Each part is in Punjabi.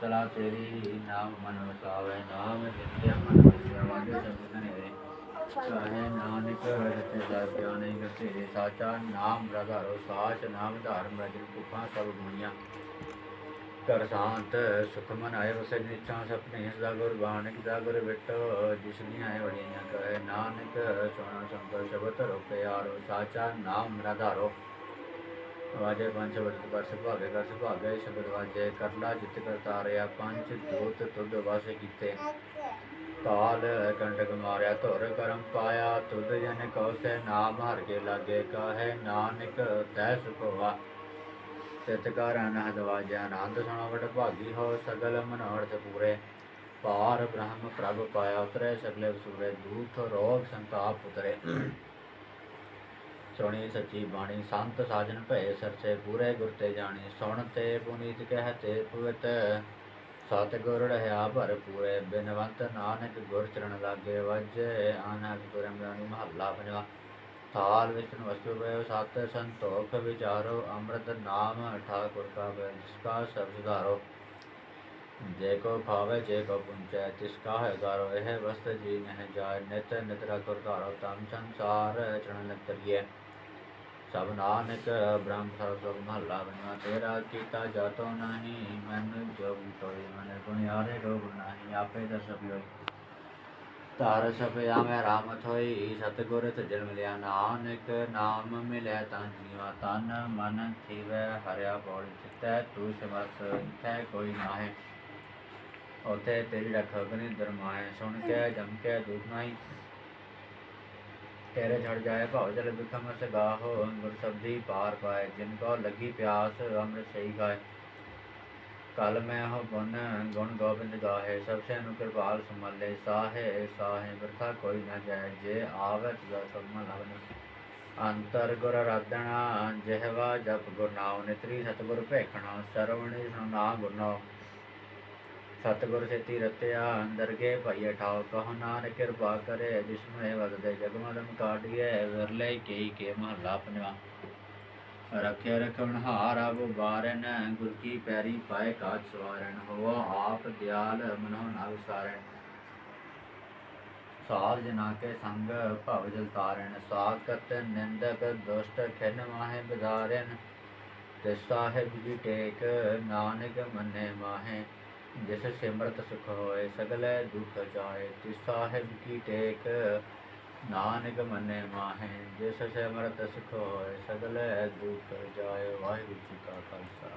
ਸਦਾ ਸਿਫਤ ਚਲਾ ਤੇਰੀ ਨਾਮ ਮਨ ਵਸਾਵੇ ਨਾਮ ਜਿਤਿਆ ਮਨ ਵਸਿਆ ਵਾਦੇ ਸਭ ਨਾਨਕ ਰਤੇ ਦਾ ਗਿਆਨੇ ਗਤੇ ਸਾਚਾ ਨਾਮ ਰਗਾਰੋ ਸਾਚ ਨਾਮ ਧਾਰਮ ਰਜਨ ਕੁਪਾ ਸਭ ਗੁਣੀਆਂ। ਕਰ ਸ਼ਾਂਤ, ਸੁਖ ਮਨ ਆਏ ਵਸੇ ਨਿਚਾਂ ਸਪਨੇ, ਸਦਾ ਗੁਰ ਬਾਣਿਕ ਦਾ ਗੁਰ ਜਿਸ ਜਿਸਨੀ ਆਏ ਵੜੀਆਂ। ਕਹੇ ਨਾਨਕ ਸੋਣਾ ਸੰਤਰ ਸ਼ਬਦ ਰੋਪੇ ਆਰੋ ਸਾਚਾ ਨਾਮ ਰਗਾਰੋ ਵਾਜੇ ਪੰਜ ਵਰਤ ਕਰ ਸੁਭਾਗੇ ਕਰ ਸੁਭਾਗੇ ਸ਼ਬਦ ਵਾਜੇ ਕਰਲਾ ਜਿਤ ਕਰਤਾ ਪੰਜ ਦੋਤ ਤੁਧ ਵਾਸੇ ਕੀਤੇ। ਕਾਲ ਕੰਟਕ ਮਾਰਿਆ, ਧੁਰ ਕਰਮ ਪਾਇਆ। ਤੁਧ ਜਨ ਕਉਸੈ ਨਾਮ ਹਰ ਕੇ ਲਾਗੇ, ਕਾਹੇ ਨਾਨਕ ਤੈ ਸੁਖ ਹੋਆ ਤਿਤ ਅਨਹਦ ਵਾਜਿਆ, ਆਨੰਦ ਸੁਣੋ ਭਾਗੀ ਹੋ, ਸਗਲ ਮਨੋਰਥ ਪੂਰੇ। ਪਾਰ ਬ੍ਰਹਮ ਪ੍ਰਭ ਪਾਇਆ, ਉਤਰੇ ਸਗਲੇ ਵਸੂਰੇ ਦੂਤ ਰੋਗ ਸੰਤਾਪ ਉਤਰੇ। ਸੁਣੀ ਸੱਚੀ ਬਾਣੀ, ਸੰਤ ਸਾਜਨ ਭਏ ਸਰਸੇ ਪੂਰੇ ਗੁਰ ਤੇ ਜਾਣੀ, ਸੁਣ ਤੇ ਪੁਨੀਤ ਕਹਤੇ ਪਵਿੱਤ। ਸਤ ਗੁਰ ਰਹਾ ਭਰ ਪੂਰੇ ਬਿਨਵੰਤ ਨਾਨਕ ਗੁਰ ਚਰਨ ਲਾਗੇ ਵਜੇ, ਆਨੰਦ ਗੁਰਮ ਰਾਣੀ ਮਹੱਲਾ ਪੰਜਵਾ ਥਾਲ ਵਿਸ਼ਨ ਵਸਤੂ ਬਇ ਸਤ, ਸੰਤੋਖ ਵਿਚਾਰੋ, ਅੰਮ੍ਰਿਤ ਨਾਮ ਠਾਕੁਰ ਕਾ ਬੈ ਜਿਸ ਸਭ ਸੁਧਾਰੋ ਜੇ ਕੋ ਖਾਵੇ ਜੇ ਕੋ ਪੁੰਚੈ, ਤਿਸ ਕਾ ਹੈ ਗਾਰੋ, ਇਹ ਵਸਤ ਜੀ ਨਹਿ ਜਾਏ, ਨਿਤ ਨਿਤਰਾ ਰਖੁਰ ਤਮ ਸੰਸਾਰ ਚਰਨ ਲਤਰੀਏ ਸਭ ਨਾਨਕ ਬ੍ਰਹਮ ਸਰਬ ਸਭ ਮਹੱਲਾ ਬਨਵਾ ਤੇਰਾ ਕੀਤਾ ਜਾਤੋ ਨਹੀਂ, ਮਨ ਜੋ ਤੋਏ, ਮਨ ਗੁਣਿਆਰੇ ਰੋਗ ਨਹੀਂ, ਆਪੇ ਦਰ ਸਭ ਹੋਈ ਤਾਰ ਸਭਿਆ ਮੈਂ ਰਾਮਤ ਹੋਈ ਸਤਗੁਰ ਤਜਲ ਮਿਲਿਆ, ਨਾਨਕ ਨਾਮ ਮਿਲਿਆ ਤਾਂ ਜੀਵਾ ਤਨ, ਮਨ ਥੀਵੈ, ਹਰਿਆ ਬੋਲ ਚਿਤੈ, ਤੂੰ ਸਮਰਥ ਇਥੈ ਕੋਈ ਨਾਹੀ। ਉਥੇ ਤੇਰੀ ਰਖ ਅਗਨੀ, ਦਰਮਾਏ, ਸੁਣ ਕੇ, ਜਮ ਕੇ, ਦੁਖ ਨਹੀਂ। ਤੇਰੇ ਛੜ ਜਾਏ ਭਾਉ ਜਲ ਬਿਖਮ ਸਗਾਹੋ ਗੁਰ ਸਬਦੀ ਪਾਰ ਪਾਏ, ਜਿਨ ਕੋ ਲੱਗੀ ਪਿਆਸ, ਅੰਮ੍ਰਿਤ ਸਹੀ ਗਾਏ ਕਲ ਮੈਂ ਹੋ ਗੁਣ ਗੁਣ ਗੋਬਿੰਦ ਗਾਹੇ, ਸਭ ਸੇ ਨੂੰ ਕਿਰਪਾਲ ਸੁਮਲੇ ਸਾਹੇ ਸਾਹੇ ਵਰਖਾ ਕੋਈ ਨਾ ਜਾਏ, ਜੇ ਆਵਤ ਤੁਝਾ ਸਭ ਲਵਨ ਅੰਤਰ ਗੁਰ ਰਾਧਣਾ, ਜਿਹਵਾ ਜਪ ਗੁਰ ਨਾਉ, ਨਿਤਰੀ ਸਤਗੁਰ ਭੇਖਣਾ, ਸਰਵਣੀ ਸੁਨਾ ਗੁਰ ਨਾਉ ਸਤਿਗੁਰ ਸੇਤੀ ਰਤਿਆ ਅੰਦਰ ਕੇ ਭਈ ਠਾਉ, ਕਹੋ ਨਾਨਕ ਕਿਰਪਾ ਕਰੇ ਜਿਸਨੂੰ ਇਹ ਵਗਦੇ ਜਗਮਦਮ ਕਾਟਿਏ ਵਿਰਲੇ ਕੇਈ ਕੇ ਮਹੱਲਾ ਪੰਜਵਾ। ਰਖਿਆ ਰਖਣ ਹਾਰ ਆਵ ਬਾਰਨ ਗੁਰ ਕੀ ਪੈਰੀ ਪਾਏ ਕਾਜ ਸਵਾਰਨ ਹੋਆ ਆਪ ਦਿਆਲ ਮਨੋ ਨਾ ਵਿਸਾਰਨ ਸਾਧ ਜਨਾ ਕੇ ਸੰਗ ਭਵ ਜਲ ਤਾਰਨ ਸਾਖਤ ਨਿੰਦਕ ਦੁਸ਼ਟ ਖਿਨ ਮਾਹੇ ਬਿਧਾਰਨ ਤੇ ਸਾਹਿਬ ਜੀ ਟੇਕ ਨਾਨਕ ਮੰਨੇ ਮਾਹੇ। جیسے سمرت سکھ ہوئے سگل دکھ جائے تس صاحب کی ٹیک نانک من ماہیں جیسے سمرت سکھ ہوئے سگل دکھ جائے واحر جی کا خالصہ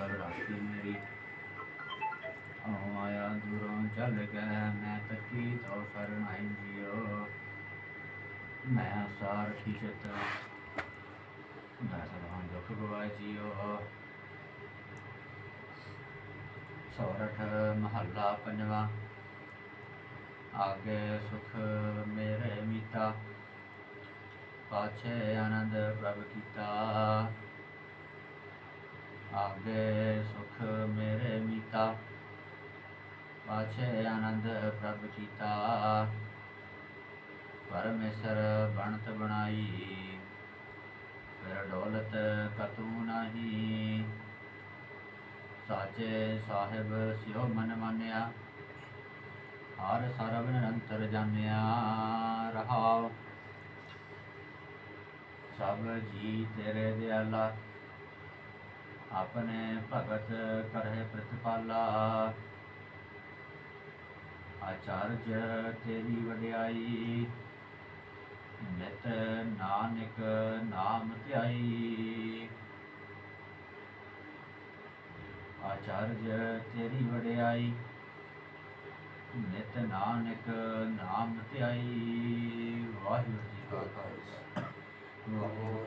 پر راستے میں ایک ہمایا دوروں چل گئے میں تقید اور فرمائی جیو میں سار کھیچت میں سلام دکھ گوا جیو سورٹھ محلہ پنجواں آگے سکھ میرے میتا۔ پاچھے آنند پرب کیتا۔ ਕੀਤਾ ਸੁਖ ਮੇਰੇ ਮੀਤਾ, ਪਾਛੇ ਆਨੰਦ ਪ੍ਰਭ ਕੀਤਾ। ਪਰਮੇਸ਼ਰ ਬਣਤ ਬਣਾਈ, ਫਿਰ ਡੋਲਤ ਕਤੂ ਨਹੀਂ। ਸਾਚੇ ਸਾਹਿਬ ਸਿਓ ਮਨ ਮੰਨਿਆ, ਹਰ ਸਰਬ ਨਿਰੰਤਰ ਜਾਣਿਆ ਰਹਾਉ ਸਭ ਜੀ ਤੇਰੇ ਦਿਆਲਾ ਆਪਣੇ ਭਗਤ ਕਰਹਿ ਪ੍ਰਤਪਾਲਾ। ਆਚਾਰਜ ਤੇਰੀ ਵਡਿਆਈ, ਨਿਤ ਨਾਨਕ ਨਾਮ ਧਿਆਈ। ਆਚਾਰਜ ਤੇਰੀ ਵਡਿਆਈ, ਨਿਤ ਨਾਨਕ ਨਾਮ ਧਿਆਈ। ਵਾਹਿਗੁਰੂ ਜੀ ਕਾ ਖਾਲਸਾ। ਵਾਹਿਗੁਰੂ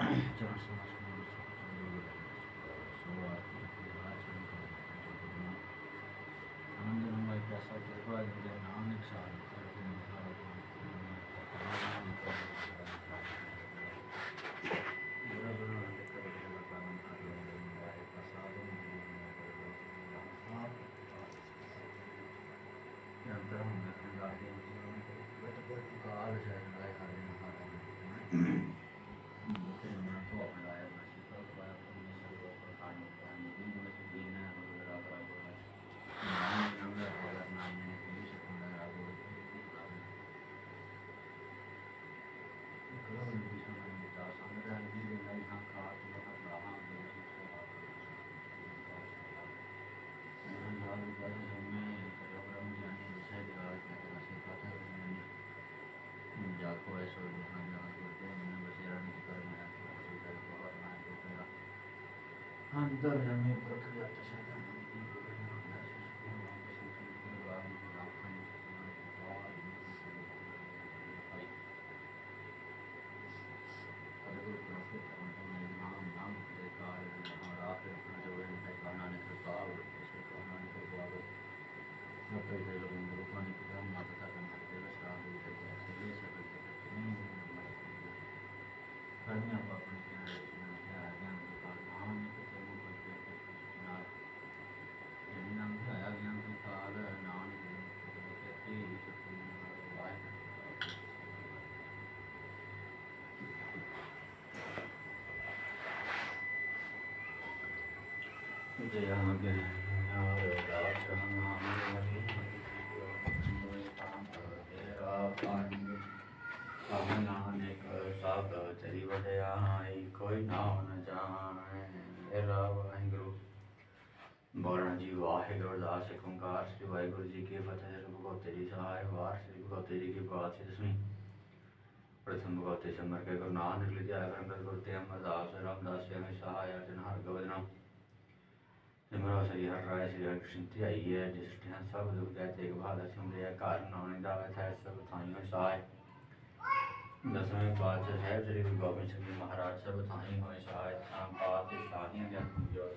ساتھ سالم آج مہارا جاکو ایسا اندر ہمیں بکریا تشدد کرنی آپ تری وڈیا کوئی نہ ہونا چاہے تیرا واحگرو بولنا جی واحگرو دار سے کنکار سری واحر گرو جی کی فتح سب کو تیری وار سری جی کی بات دسویں پرتھم سمر کے گرو نانک لیا کرم کر گرتے ہم رام نمرو سریحرا سریحشنتی آئیے جسٹھیں سب دکھ جاتے کہ بہادر سمرے کار نونے دعوت ہے سب تھائیوں سائے دسویں بادشاہ صاحب شریف گوبند شریف مہاراج سب تھائیں ہوئے شاہد شام بات شاہیاں جاتی جو